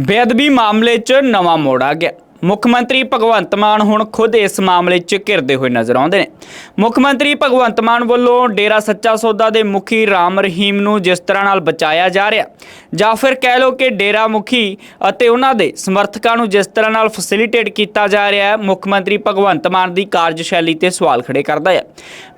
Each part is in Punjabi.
ਬੇਅਦਬੀ ਮਾਮਲੇ 'ਚ ਨਵਾਂ ਮੋੜ ਆ ਗਿਆ। ਮੁੱਖ ਮੰਤਰੀ ਭਗਵੰਤ ਮਾਨ ਹੁਣ ਖੁਦ ਇਸ ਮਾਮਲੇ 'ਚ ਘਿਰਦੇ ਹੋਏ ਨਜ਼ਰ ਆਉਂਦੇ ਨੇ। ਮੁੱਖ ਮੰਤਰੀ ਭਗਵੰਤ ਮਾਨ ਵੱਲੋਂ ਡੇਰਾ ਸੱਚਾ ਸੌਦਾ ਦੇ ਮੁਖੀ ਰਾਮ ਰਹੀਮ ਨੂੰ ਜਿਸ ਤਰ੍ਹਾਂ ਨਾਲ ਬਚਾਇਆ ਜਾ ਰਿਹਾ, ਜਾਂ ਫਿਰ ਕਹਿ ਲਓ ਕਿ ਡੇਰਾ ਮੁਖੀ ਅਤੇ ਉਹਨਾਂ ਦੇ ਸਮਰਥਕਾਂ ਨੂੰ ਜਿਸ ਤਰ੍ਹਾਂ ਨਾਲ ਫੈਸਿਲਿਟੇਟ ਕੀਤਾ ਜਾ ਰਿਹਾ ਹੈ, ਮੁੱਖ ਮੰਤਰੀ ਭਗਵੰਤ ਮਾਨ ਦੀ ਕਾਰਜਸ਼ੈਲੀ ਤੇ ਸਵਾਲ ਖੜੇ ਕਰਦਾ ਹੈ।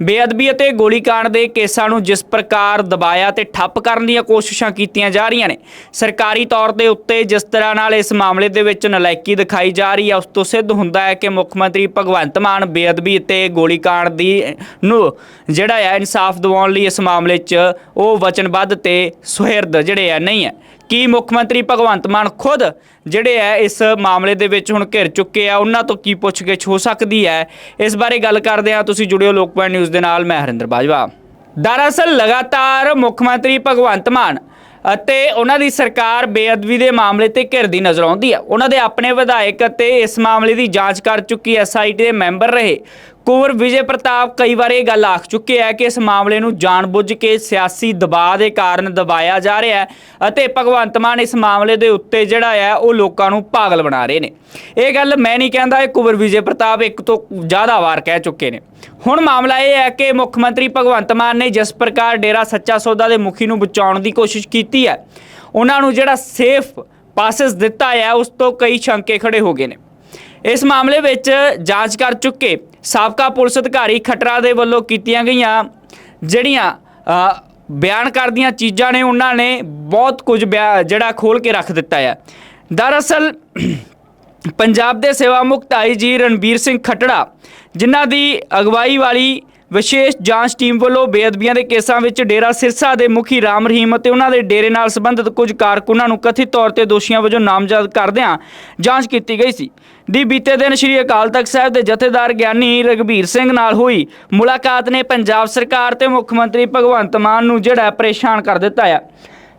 ਬੇਅਦਬੀ ਅਤੇ ਗੋਲੀकांड ਦੇ ਕੇਸਾਂ ਨੂੰ ਜਿਸ ਪ੍ਰਕਾਰ ਦਬਾਇਆ ਤੇ ਠੱਪ ਕਰਨ ਦੀਆਂ ਕੋਸ਼ਿਸ਼ਾਂ ਕੀਤੀਆਂ ਜਾ ਰਹੀਆਂ ਨੇ, ਸਰਕਾਰੀ ਤੌਰ ਦੇ ਉੱਤੇ ਜਿਸ ਤਰ੍ਹਾਂ ਨਾਲ ਇਸ ਮਾਮਲੇ ਦੇ ਵਿੱਚ ਨਲਾਇਕੀ ਦਿਖਾਈ ਜਾ ਰਹੀ ਹੈ ਉਸ ਤੋਂ ਸਿੱਧ ਹੁੰਦਾ ਹੈ ਕਿ ਮੁੱਖ ਮੰਤਰੀ ਭਗਵੰਤ ਮਾਨ ਬੇਅਦਬੀ ਅਤੇ ਗੋਲੀकांड ਦੀ ਨੂੰ ਜਿਹੜਾ ਹੈ ਇਨਸਾਫ ਦਿਵਾਉਣ ਲਈ ਇਸ ਮਾਮਲੇ 'ਚ ਉਹ ਵਚਨਬੱਧ ਤੇ ਸੁਹਿਰਦ ਜਿਹੜੇ ਆ ਨਹੀਂ ਹੈ। ਕੀ ਮੁੱਖ ਮੰਤਰੀ ਭਗਵੰਤ ਮਾਨ ਖੁਦ ਜਿਹੜੇ ਹੈ ਇਸ ਮਾਮਲੇ ਦੇ ਵਿੱਚ ਹੁਣ ਘਿਰ ਚੁੱਕੇ ਆ, ਉਹਨਾਂ ਤੋਂ ਕੀ ਪੁੱਛਗਿੱਛ ਹੋ ਸਕਦੀ ਹੈ? ਇਸ ਬਾਰੇ ਗੱਲ ਕਰਦੇ ਆ ਤੁਸੀਂ ਜੁੜਿਓ ਲੋਕਪਾਲ ਨਿਊਜ਼ ਦੇ ਨਾਲ, ਮੈਂ ਹਰਿੰਦਰ ਬਾਜਵਾ। ਦਰਅਸਲ ਲਗਾਤਾਰ ਮੁੱਖ ਮੰਤਰੀ ਭਗਵੰਤ ਮਾਨ ਅਤੇ ਉਹਨਾਂ ਦੀ ਸਰਕਾਰ ਬੇਅਦਬੀ ਦੇ ਮਾਮਲੇ ਤੇ ਘਿਰਦੀ ਨਜ਼ਰ ਆਉਂਦੀ ਹੈ ਉਹਨਾਂ ਦੇ ਆਪਣੇ ਵਿਧਾਇਕ ਅਤੇ ਇਸ ਮਾਮਲੇ ਦੀ ਜਾਂਚ ਕਰ ਚੁੱਕੀ ਐਸਆਈਟੀ ਦੇ ਮੈਂਬਰ ਰਹੇ। ਕੁੰਵਰ ਵਿਜੇ ਪ੍ਰਤਾਪ ਕਈ ਵਾਰ ਇਹ ਗੱਲ ਆਖ ਚੁੱਕੇ ਹੈ ਕਿ ਇਸ ਮਾਮਲੇ ਨੂੰ ਜਾਣਬੁੱਝ ਕੇ ਸਿਆਸੀ ਦਬਾਅ ਦੇ ਕਾਰਨ ਦਬਾਇਆ ਜਾ ਰਿਹਾ ਹੈ ਅਤੇ ਭਗਵੰਤ ਮਾਨ ਇਸ ਮਾਮਲੇ ਦੇ ਉੱਤੇ ਜਿਹੜਾ ਹੈ ਉਹ ਲੋਕਾਂ ਨੂੰ ਪਾਗਲ ਬਣਾ ਰਹੇ ਨੇ। ਇਹ ਗੱਲ ਮੈਂ ਨਹੀਂ ਕਹਿੰਦਾ ਇਹ ਕੁੰਵਰ ਵਿਜੇ ਪ੍ਰਤਾਪ ਇੱਕ ਤੋਂ ਜ਼ਿਆਦਾ ਵਾਰ ਕਹਿ ਚੁੱਕੇ ਨੇ। ਹੁਣ ਮਾਮਲਾ ਇਹ ਹੈ ਕਿ ਮੁੱਖ ਮੰਤਰੀ ਭਗਵੰਤ ਮਾਨ ਨੇ ਜਿਸ ਪ੍ਰਕਾਰ ਡੇਰਾ ਸੱਚਾ ਸੌਦਾ ਦੇ ਮੁਖੀ ਨੂੰ ਬਚਾਉਣ ਦੀ ਕੋਸ਼ਿਸ਼ ਕੀਤੀ ਹੈ, ਉਹਨਾਂ ਨੂੰ ਜਿਹੜਾ ਸੇਫ ਪਾਸਸ ਦਿੱਤਾ ਹੈ ਉਸ ਤੋਂ ਕਈ ਸ਼ੰਕੇ ਖੜੇ ਹੋ ਗਏ ਨੇ। ਇਸ ਮਾਮਲੇ ਵਿੱਚ ਜਾਂਚ ਕਰ ਚੁੱਕੇ ਸਾਬਕਾ ਪੁਲਿਸ ਅਧਿਕਾਰੀ ਖਟਰਾ ਦੇ ਵੱਲੋਂ ਕੀਤੀਆਂ ਗਈਆਂ ਜਿਹੜੀਆਂ ਬਿਆਨ ਕਰਦੀਆਂ ਚੀਜ਼ਾਂ ਨੇ, ਉਹਨਾਂ ਨੇ ਬਹੁਤ ਕੁਝ ਬਿਆ- ਜਿਹੜਾ ਖੋਲ ਕੇ ਰੱਖ ਦਿੱਤਾ ਹੈ। ਦਰਅਸਲ, ਪੰਜਾਬ ਦੇ ਸੇਵਾ ਮੁਕਤ ਆਈ ਜੀ ਰਣਬੀਰ ਸਿੰਘ ਖਟੜਾ, ਜਿਨ੍ਹਾਂ ਦੀ ਅਗਵਾਈ ਵਾਲੀ ਵਿਸ਼ੇਸ਼ ਜਾਂਚ ਟੀਮ ਵੱਲੋਂ ਬੇਅਦਬੀਆਂ ਦੇ ਕੇਸਾਂ ਵਿੱਚ ਡੇਰਾ ਸਿਰਸਾ ਦੇ ਮੁਖੀ ਰਾਮ ਰਹੀਮ ਅਤੇ ਉਹਨਾਂ ਦੇ ਡੇਰੇ ਨਾਲ ਸੰਬੰਧਿਤ ਕੁਝ ਕਾਰਕੁਨਾਂ ਨੂੰ ਕਥਿਤ ਤੌਰ ਤੇ ਦੋਸ਼ੀਆਂ ਵਜੋਂ ਨਾਮਜ਼ਦ ਕਰਦਿਆਂ ਜਾਂਚ ਕੀਤੀ ਗਈ ਸੀ। ਦੀ ਬੀਤੇ ਦਿਨ ਸ੍ਰੀ ਅਕਾਲ ਤਖਤ ਸਾਹਿਬ ਦੇ ਜਥੇਦਾਰ ਗਿਆਨੀ ਰਗਵੀਰ ਸਿੰਘ ਨਾਲ ਹੋਈ ਮੁਲਾਕਾਤ ਨੇ ਪੰਜਾਬ ਸਰਕਾਰ ਤੇ ਮੁੱਖ ਮੰਤਰੀ ਭਗਵੰਤ ਮਾਨ ਨੂੰ ਜਿਹੜਾ ਪਰੇਸ਼ਾਨ ਕਰ ਦਿੱਤਾ ਹੈ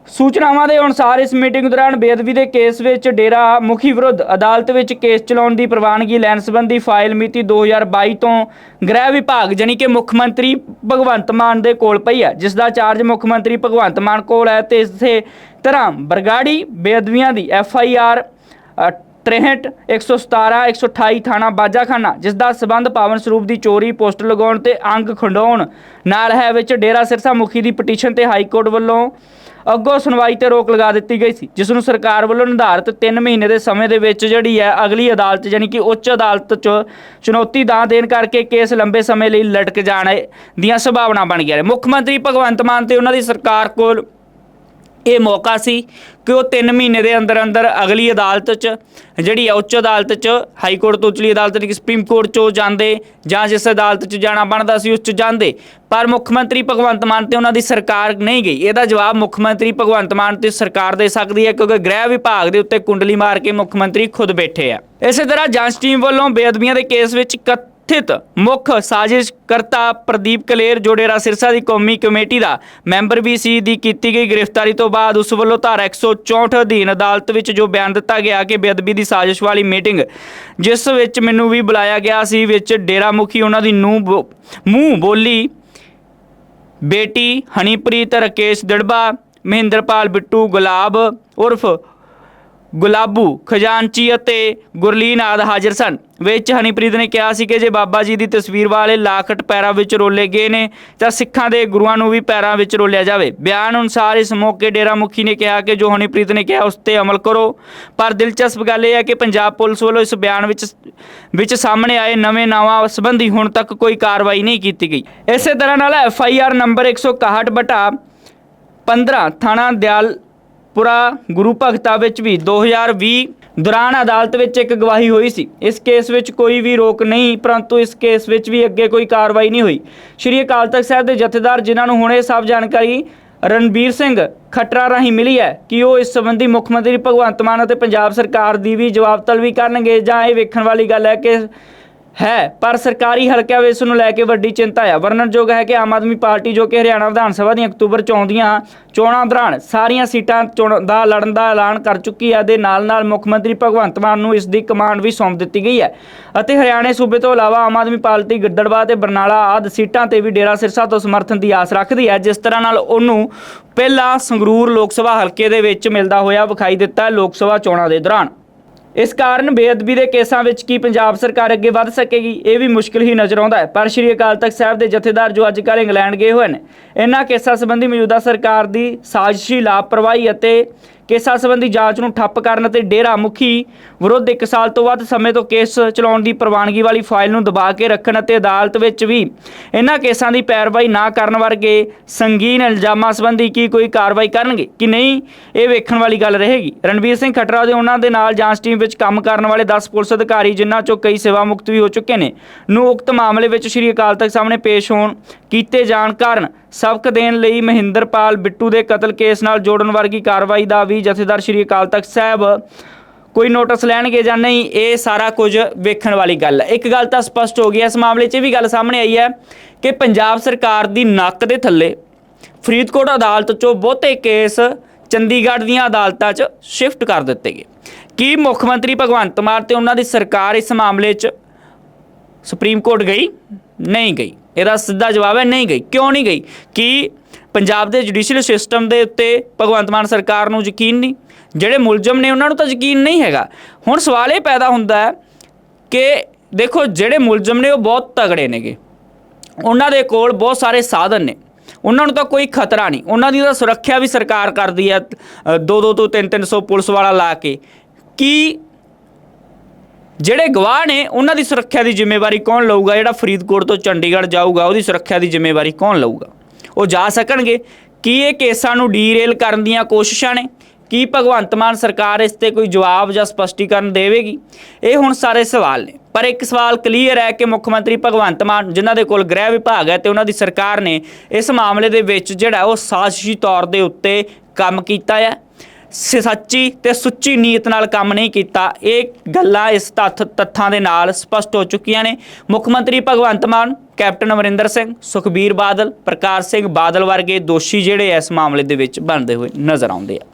ਸੂਚਨਾਵਾਂ ਦੇ ਅਨੁਸਾਰ ਇਸ ਮੀਟਿੰਗ ਦੌਰਾਨ ਬੇਅਦਬੀ ਦੇ ਕੇਸ ਵਿੱਚ ਡੇਰਾ ਮੁਖੀ ਵਿਰੁੱਧ ਅਦਾਲਤ ਵਿੱਚ ਕੇਸ ਚਲਾਉਣ ਦੀ ਪ੍ਰਵਾਨਗੀ ਲੈਣ ਸੰਬੰਧੀ ਫਾਈਲ ਮਿਤੀ 2022 ਤੋਂ ਗ੍ਰਹਿ ਵਿਭਾਗ ਜਾਨੀ ਕਿ ਮੁੱਖ ਮੰਤਰੀ ਭਗਵੰਤ ਮਾਨ ਦੇ ਕੋਲ ਪਈ ਹੈ, ਜਿਸ ਦਾ ਚਾਰਜ ਮੁੱਖ ਮੰਤਰੀ ਭਗਵੰਤ ਮਾਨ ਕੋਲ ਹੈ ਤੇ ਇਸੇ ਤਰ੍ਹਾਂ ਬਰਗਾੜੀ ਬੇਅਦਬੀਆਂ ਦੀ ਐਫ ਆਈ ਆਰ 63 117 128 ਥਾਣਾ ਬਾਜਾਖਾਨਾ, ਜਿਸ ਦਾ ਸਬੰਧ ਪਾਵਨ ਸਰੂਪ ਦੀ ਚੋਰੀ, ਪੋਸਟਰ ਲਗਾਉਣ ਤੇ ਅੰਗ ਖੰਡਾਉਣ ਨਾਲ ਹੈ, ਵਿੱਚ ਡੇਰਾ ਸਿਰਸਾ ਮੁਖੀ ਦੀ ਪਟੀਸ਼ਨ ਤੇ ਹਾਈ ਕੋਰਟ ਵੱਲੋਂ ਅੱਗੋਂ ਸੁਣਵਾਈ ਤੇ ਰੋਕ ਲਗਾ ਦਿੱਤੀ ਗਈ ਸੀ, ਜਿਸ ਨੂੰ ਸਰਕਾਰ ਵੱਲੋਂ ਨਿਰਧਾਰਿਤ 3 ਮਹੀਨੇ ਦੇ ਸਮੇਂ ਦੇ ਵਿੱਚ ਜਿਹੜੀ ਹੈ ਅਗਲੀ ਅਦਾਲਤ ਯਾਨੀ ਕਿ ਉੱਚ ਅਦਾਲਤ 'ਚ ਚੁਣੌਤੀ ਦਾ ਦੇਣ ਕਰਕੇ ਕੇਸ ਲੰਬੇ ਸਮੇਂ ਲਈ ਲਟਕ ਜਾਣ ਦੀਆਂ ਸੰਭਾਵਨਾ ਬਣ ਗਈਆਂ ਨੇ। ਮੁੱਖ ਮੰਤਰੀ ਭਗਵੰਤ ਮਾਨ ਤੇ ਉਹਨਾਂ ਦੀ ਸਰਕਾਰ ਕੋਲ ਇਹ ਮੌਕਾ ਸੀ ਕਿ ਉਹ 3 ਮਹੀਨੇ ਦੇ ਅੰਦਰ ਅੰਦਰ ਅਗਲੀ ਅਦਾਲਤ 'ਚ, ਜਿਹੜੀ ਹੈ ਉੱਚ ਅਦਾਲਤ 'ਚ, ਹਾਈ ਕੋਰਟ ਤੋਂ ਉਚਲੀ ਅਦਾਲਤ ਦੀ ਸੁਪਰੀਮ ਕੋਰਟ 'ਚੋਂ ਜਾਂਦੇ ਜਾਂ ਜਿਸ ਅਦਾਲਤ 'ਚ ਜਾਣਾ ਬਣਦਾ ਸੀ ਉਸ 'ਚ ਜਾਂਦੇ। ਪਰ ਮੁੱਖ ਮੰਤਰੀ ਭਗਵੰਤ ਮਾਨ ਤੇ ਉਹਨਾਂ ਦੀ ਸਰਕਾਰ ਨਹੀਂ ਗਈ। ਇਹਦਾ ਜਵਾਬ ਮੁੱਖ ਮੰਤਰੀ ਭਗਵੰਤ ਮਾਨ ਤੇ ਸਰਕਾਰ ਦੇ ਸਕਦੀ ਹੈ ਕਿਉਂਕਿ ਗ੍ਰਹਿ ਵਿਭਾਗ ਦੇ ਉੱਤੇ ਕੁੰਡਲੀ ਮਾਰ ਕੇ ਮੁੱਖ ਮੰਤਰੀ ਖੁਦ ਬੈਠੇ ਆ। ਇਸੇ ਤਰ੍ਹਾਂ ਜਾਂਚ ਟੀਮ ਵੱਲੋਂ ਬੇਅਦਬੀਆਂ ਦੇ ਕੇਸ ਵਿੱਚ ਕਥਿਤ ਮੁੱਖ ਸਾਜ਼ਿਸ਼ਕਰਤਾ ਪ੍ਰਦੀਪ ਕਲੇਰ ਜੋ ਡੇਰਾ ਸਿਰਸਾ ਦੀ ਕੌਮੀ ਕਮੇਟੀ ਦਾ। ਮੈਂਬਰ ਵੀ ਸੀ ਦੀ ਕੀਤੀ ਗਈ ਗ੍ਰਿਫਤਾਰੀ ਤੋਂ ਬਾਅਦ ਉਸ ਵੱਲੋਂ ਧਾਰਾ 164 ਅਧੀਨ ਅਦਾਲਤ ਵਿੱਚ ਜੋ ਬਿਆਨ ਦਿੱਤਾ ਗਿਆ ਕਿ ਬੇਅਦਬੀ ਦੀ ਸਾਜ਼ਿਸ਼ ਵਾਲੀ ਮੀਟਿੰਗ, ਜਿਸ ਵਿੱਚ ਮੈਨੂੰ ਵੀ ਬੁਲਾਇਆ ਗਿਆ ਸੀ, ਵਿੱਚ ਡੇਰਾ ਮੁਖੀ ਉਹਨਾਂ ਦੀ ਨੂੰ ਮੂੰਹ ਬੋਲੀ, ਬੇਟੀ ਹਨੀਪ੍ਰੀਤ ਰਕੇਸ਼ ਦੜਬਾ, ਮਹਿੰਦਰਪਾਲ ਬਿੱਟੂ ਗੁਲਾਬ ਉਰਫ ਗੁਲਾਬੂ, ਖਜ਼ਾਨਚੀ ਅਤੇ ਗੁਰਲੀਨ ਆਦ ਹਾਜ਼ਰ ਸਨ। ਵਿੱਚ ਹਨੀਪ੍ਰੀਤ ਨੇ ਕਿਹਾ ਸੀ ਕਿ ਜੇ ਬਾਬਾ ਜੀ ਦੀ ਤਸਵੀਰ ਵਾਲੇ ਲਾਖਟ ਪੈਰਾਂ ਵਿੱਚ ਰੋਲੇ ਗਏ ਨੇ, ਤਾਂ ਸਿੱਖਾਂ ਦੇ ਗੁਰੂਆਂ ਨੂੰ ਵੀ ਪੈਰਾਂ ਵਿੱਚ ਰੋਲਿਆ ਜਾਵੇ। ਬਿਆਨ ਅਨੁਸਾਰ ਇਸ ਮੌਕੇ ਡੇਰਾ ਮੁਖੀ ਨੇ ਕਿਹਾ ਕਿ ਜੋ ਹਨੀਪ੍ਰੀਤ ਨੇ ਕਿਹਾ, ਉਸ ਤੇ ਅਮਲ ਕਰੋ। ਪਰ ਦਿਲਚਸਪ ਗੱਲ ਇਹ ਹੈ ਕਿ ਪੰਜਾਬ ਪੁਲਿਸ ਵੱਲੋਂ ਇਸ ਬਿਆਨ ਵਿੱਚ ਵਿੱਚ ਸਾਹਮਣੇ ਆਏ ਨਵੇਂ ਨਾਵਾਂ ਸੰਬੰਧੀ ਹੁਣ ਤੱਕ ਕੋਈ ਕਾਰਵਾਈ ਨਹੀਂ ਕੀਤੀ ਗਈ। ਇਸੇ ਤਰ੍ਹਾਂ ਨਾਲ ਐਫ ਆਈ ਆਰ ਨੰਬਰ 161 ਬਟਾ 15 ਪੁਰਾ ਗੁਰੂ ਭਗਤਾ ਵਿੱਚ ਵੀ 2020 ਦੌਰਾਨ ਅਦਾਲਤ ਵਿੱਚ ਇੱਕ ਗਵਾਹੀ ਹੋਈ ਸੀ। ਇਸ ਕੇਸ ਵਿੱਚ ਕੋਈ ਵੀ ਰੋਕ ਨਹੀਂ, ਪਰੰਤੂ ਇਸ ਕੇਸ ਵਿੱਚ ਵੀ ਅੱਗੇ ਕੋਈ ਕਾਰਵਾਈ ਨਹੀਂ ਹੋਈ। ਸ਼੍ਰੀ ਅਕਾਲ ਤਖਤ ਸਾਹਿਬ ਦੇ ਜਥੇਦਾਰ ਜਿਨ੍ਹਾਂ ਨੂੰ ਹੁਣੇ ਸਭ ਜਾਣਕਾਰੀ ਰਣਬੀਰ ਸਿੰਘ ਖਟਰਾ ਰਾਹੀਂ ਮਿਲੀ ਹੈ ਕਿ ਉਹ ਇਸ ਸੰਬੰਧੀ ਮੁੱਖ ਮੰਤਰੀ ਭਗਵੰਤ ਮਾਨ ਅਤੇ ਪੰਜਾਬ ਸਰਕਾਰ ਦੀ ਵੀ ਜਵਾਬ ਤਲਬੀ ਕਰਨਗੇ ਜਾਂ ਇਹ ਵੇਖਣ ਵਾਲੀ ਗੱਲ ਹੈ ਕਿ ਹੈ, ਪਰ ਸਰਕਾਰੀ ਹਲਕਿਆਂ ਵਿੱਚ ਇਸ ਨੂੰ ਲੈ ਕੇ ਵੱਡੀ ਚਿੰਤਾ ਹੈ ਵਰਣਨਯੋਗ ਹੈ ਕਿ ਆਮ ਆਦਮੀ ਪਾਰਟੀ ਜੋ ਕਿ ਹਰਿਆਣਾ ਵਿਧਾਨ ਸਭਾ ਦੀਆਂ ਅਕਤੂਬਰ 'ਚ ਆਉਂਦੀਆਂ ਚੋਣਾਂ ਦੌਰਾਨ ਸਾਰੀਆਂ ਸੀਟਾਂ ਚੁਣ, ਦਾ ਲੜਨ ਦਾ ਐਲਾਨ ਕਰ ਚੁੱਕੀ ਹੈ ਦੇ ਨਾਲ ਨਾਲ ਮੁੱਖ ਮੰਤਰੀ ਭਗਵੰਤ ਮਾਨ ਨੂੰ ਇਸ ਦੀ ਕਮਾਂਡ ਵੀ ਸੌਂਪ ਦਿੱਤੀ ਗਈ ਹੈ। ਅਤੇ ਹਰਿਆਣੇ ਸੂਬੇ ਤੋਂ ਇਲਾਵਾ ਆਮ ਆਦਮੀ ਪਾਰਟੀ ਗਿੱਦੜਬਾਹ ਤੇ ਬਰਨਾਲਾ ਆਦ ਸੀਟਾਂ ਤੇ ਵੀ ਡੇਰਾ ਸਿਰਸਾ ਤੋਂ ਸਮਰਥਨ ਦੀ ਆਸ ਰੱਖਦੀ ਹੈ, ਜਿਸ ਤਰ੍ਹਾਂ ਨਾਲ ਉਹਨੂੰ ਪਹਿਲਾਂ ਸੰਗਰੂਰ ਲੋਕ ਸਭਾ ਹਲਕੇ ਦੇ ਵਿੱਚ ਮਿਲਦਾ ਹੋਇਆ ਵਿਖਾਈ ਦਿੱਤਾ ਲੋਕ ਸਭਾ ਚੋਣਾਂ ਦੇ ਦੌਰਾਨ। ਇਸ ਕਾਰਨ ਬੇਅਦਬੀ ਦੇ ਕੇਸਾਂ ਵਿੱਚ ਕੀ ਪੰਜਾਬ ਸਰਕਾਰ ਅੱਗੇ ਵੱਧ ਸਕੇਗੀ, ਇਹ ਵੀ ਮੁਸ਼ਕਲ ਹੀ ਨਜ਼ਰ ਆਉਂਦਾ ਹੈ। ਪਰ ਸ਼੍ਰੀ ਅਕਾਲ ਤਖਤ ਸਾਹਿਬ ਦੇ ਜਥੇਦਾਰ ਜੋ ਅੱਜ ਕੱਲ੍ਹ ਇੰਗਲੈਂਡ ਗਏ ਹੋਏ ਨੇ, ਇਹਨਾਂ ਕੇਸਾਂ ਸੰਬੰਧੀ ਮੌਜੂਦਾ ਸਰਕਾਰ ਦੀ ਸਾਜ਼ਿਸ਼ੀ ਲਾਪਰਵਾਹੀ ਅਤੇ ਕੇਸਾਂ ਸੰਬੰਧੀ ਜਾਂਚ ਨੂੰ ਠੱਪ ਕਰਨ ਅਤੇ ਡੇਰਾ ਮੁਖੀ ਵਿਰੁੱਧ 1 ਸਾਲ ਤੋਂ ਵੱਧ ਸਮੇਂ ਤੋਂ ਕੇਸ ਚਲਾਉਣ ਦੀ ਪ੍ਰਵਾਨਗੀ ਵਾਲੀ ਫਾਈਲ ਨੂੰ ਦਬਾ ਕੇ ਰੱਖਣ ਅਤੇ ਅਦਾਲਤ ਵਿੱਚ ਵੀ ਇਹਨਾਂ ਕੇਸਾਂ ਦੀ ਪੈਰਵਾਈ ਨਾ ਕਰਨ ਵਰਗੇ ਸੰਗੀਨ ਇਲਜ਼ਾਮਾਂ ਸੰਬੰਧੀ ਕੀ ਕੋਈ ਕਾਰਵਾਈ ਕਰਨਗੇ, ਕਿ ਨਹੀਂ, ਇਹ ਵੇਖਣ ਵਾਲੀ ਗੱਲ ਰਹੇਗੀ। ਰਣਵੀਰ ਸਿੰਘ ਖੱਟਰਾ ਦੇ ਉਹਨਾਂ ਦੇ ਨਾਲ ਜਾਂਚ ਟੀਮ ਵਿੱਚ ਕੰਮ ਕਰਨ ਵਾਲੇ 10 ਪੁਲਿਸ ਅਧਿਕਾਰੀ, ਜਿਨ੍ਹਾਂ ਚੋਂ ਕਈ ਸੇਵਾ ਮੁਕਤ ਵੀ ਹੋ ਚੁੱਕੇ ਨੇ, ਨੂੰ ਉਕਤ ਮਾਮਲੇ ਵਿੱਚ ਸ਼੍ਰੀ ਅਕਾਲ ਤਖਤ ਸਾਹਮਣੇ ਪੇਸ਼ ਹੋਣ ਕੀਤੇ ਜਾਣ ਕਾਰਨ ਸਬਕ ਦੇਣ ਲਈ ਮਹਿੰਦਰਪਾਲ ਬਿੱਟੂ ਦੇ ਕਤਲ ਕੇਸ ਨਾਲ ਜੋੜਨ ਵਰਗੀ ਕਾਰਵਾਈ ਦਾ ਵੀ ਜਥੇਦਾਰ ਸ਼੍ਰੀ ਅਕਾਲ ਤਖਤ ਸਾਹਿਬ ਕੋਈ ਨੋਟਿਸ ਲੈਣਗੇ ਜਾਂ ਨਹੀਂ, ਇਹ ਸਾਰਾ ਕੁਝ ਵੇਖਣ ਵਾਲੀ ਗੱਲ ਹੈ। ਇੱਕ ਗੱਲ ਤਾਂ ਸਪਸ਼ਟ ਹੋ ਗਈ ਹੈ, ਇਸ ਮਾਮਲੇ 'ਚ ਇਹ ਵੀ ਗੱਲ ਸਾਹਮਣੇ ਆਈ ਹੈ ਕਿ ਪੰਜਾਬ ਸਰਕਾਰ ਦੀ ਨੱਕ ਦੇ ਥੱਲੇ ਫਰੀਦਕੋਟ ਅਦਾਲਤ 'ਚੋਂ ਬਹੁਤੇ ਕੇਸ ਚੰਡੀਗੜ੍ਹ ਦੀਆਂ ਅਦਾਲਤਾਂ 'ਚ ਸ਼ਿਫਟ ਕਰ ਦਿੱਤੇ ਗਏ। ਕੀ ਮੁੱਖ ਮੰਤਰੀ ਭਗਵੰਤ ਮਾਨ ਤੇ ਉਹਨਾਂ ਦੀ ਸਰਕਾਰ ਇਸ ਮਾਮਲੇ 'ਚ ਸੁਪਰੀਮ ਕੋਰਟ ਗਈ? ਨਹੀਂ ਗਈ। ਇਹਦਾ ਸਿੱਧਾ ਜਵਾਬ ਹੈ ਨਹੀਂ ਗਈ। ਕਿਉਂ ਨਹੀਂ ਗਈ? ਕਿ ਪੰਜਾਬ ਦੇ ਜੁਡੀਸ਼ੀਅਲ ਸਿਸਟਮ ਦੇ ਉੱਤੇ ਭਗਵੰਤ ਮਾਨ ਸਰਕਾਰ ਨੂੰ ਯਕੀਨ ਨਹੀਂ? ਜਿਹੜੇ ਮੁਲਜ਼ਮ ਨੇ ਉਹਨਾਂ ਨੂੰ ਤਾਂ ਯਕੀਨ ਨਹੀਂ ਹੈਗਾ। ਹੁਣ ਸਵਾਲ ਇਹ ਪੈਦਾ ਹੁੰਦਾ ਹੈ ਕਿ ਦੇਖੋ, ਜਿਹੜੇ ਮੁਲਜ਼ਮ ਨੇ ਉਹ ਬਹੁਤ ਤਗੜੇ ਨੇਗੇ। ਉਹਨਾਂ ਦੇ ਕੋਲ ਬਹੁਤ ਸਾਰੇ ਸਾਧਨ ਨੇ। ਉਹਨਾਂ ਨੂੰ ਤਾਂ ਕੋਈ ਖਤਰਾ ਨਹੀਂ। ਉਹਨਾਂ ਦੀ ਤਾਂ ਸੁਰੱਖਿਆ ਵੀ ਸਰਕਾਰ ਕਰਦੀ ਹੈ 2-2 ਤੋਂ 3-300 ਪੁਲਿਸ ਵਾਲਾ ਲਾ ਕੇ। ਕੀ ਜਿਹੜੇ ਗਵਾਹ ਨੇ, ਉਹਨਾਂ ਦੀ ਸੁਰੱਖਿਆ ਦੀ ਜ਼ਿੰਮੇਵਾਰੀ ਕੌਣ ਲਊਗਾ? ਜਿਹੜਾ ਫਰੀਦਕੋਟ ਤੋਂ ਚੰਡੀਗੜ੍ਹ ਜਾਊਗਾ, ਉਹਦੀ ਸੁਰੱਖਿਆ ਦੀ ਜ਼ਿੰਮੇਵਾਰੀ ਕੌਣ ਲਊਗਾ? ਉਹ ਜਾ ਸਕਣਗੇ। ਕੀ ਇਹ ਕੇਸਾਂ ਨੂੰ ਡੀਰੇਲ ਕਰਨ ਦੀਆਂ ਕੋਸ਼ਿਸ਼ਾਂ ਨੇ? ਕੀ ਭਗਵੰਤ ਮਾਨ ਸਰਕਾਰ ਇਸ ਤੇ ਕੋਈ ਜਵਾਬ ਜਾਂ ਸਪਸ਼ਟੀਕਰਨ ਦੇਵੇਗੀ? ਇਹ ਹੁਣ ਸਾਰੇ ਸਵਾਲ ਨੇ। ਪਰ ਇੱਕ ਸਵਾਲ ਕਲੀਅਰ ਹੈ ਕਿ ਮੁੱਖ ਮੰਤਰੀ ਭਗਵੰਤ ਮਾਨ, ਜਿਨ੍ਹਾਂ ਦੇ ਕੋਲ ਗ੍ਰਹਿ ਵਿਭਾਗ ਹੈ ਤੇ ਉਹਨਾਂ ਦੀ ਸਰਕਾਰ ਨੇ ਇਸ ਮਾਮਲੇ ਦੇ ਵਿੱਚ ਜਿਹੜਾ ਉਹ ਸਾਜ਼ਿਸ਼ੀ ਤੌਰ ਦੇ ਉੱਤੇ ਕੰਮ ਕੀਤਾ ਹੈ ਸੱਚੀ ਤੇ ਸੁੱਚੀ ਨੀਅਤ ਨਾਲ ਕੰਮ ਨਹੀਂ ਕੀਤਾ। ਇਹ ਗੱਲਾਂ ਇਸ ਤੱਥ, ਤੱਥਾਂ ਦੇ ਨਾਲ ਸਪਸ਼ਟ ਹੋ ਚੁੱਕੀਆਂ ਨੇ। ਮੁੱਖ ਮੰਤਰੀ ਭਗਵੰਤ ਮਾਨ, ਕੈਪਟਨ ਅਮਰਿੰਦਰ ਸਿੰਘ, ਸੁਖਬੀਰ ਬਾਦਲ, ਪ੍ਰਕਾਸ਼ ਸਿੰਘ ਬਾਦਲ ਵਰਗੇ ਦੋਸ਼ੀ ਜਿਹੜੇ ਇਸ ਮਾਮਲੇ ਦੇ ਵਿੱਚ ਬਣਦੇ ਹੋਏ ਨਜ਼ਰ ਆਉਂਦੇ ਆ।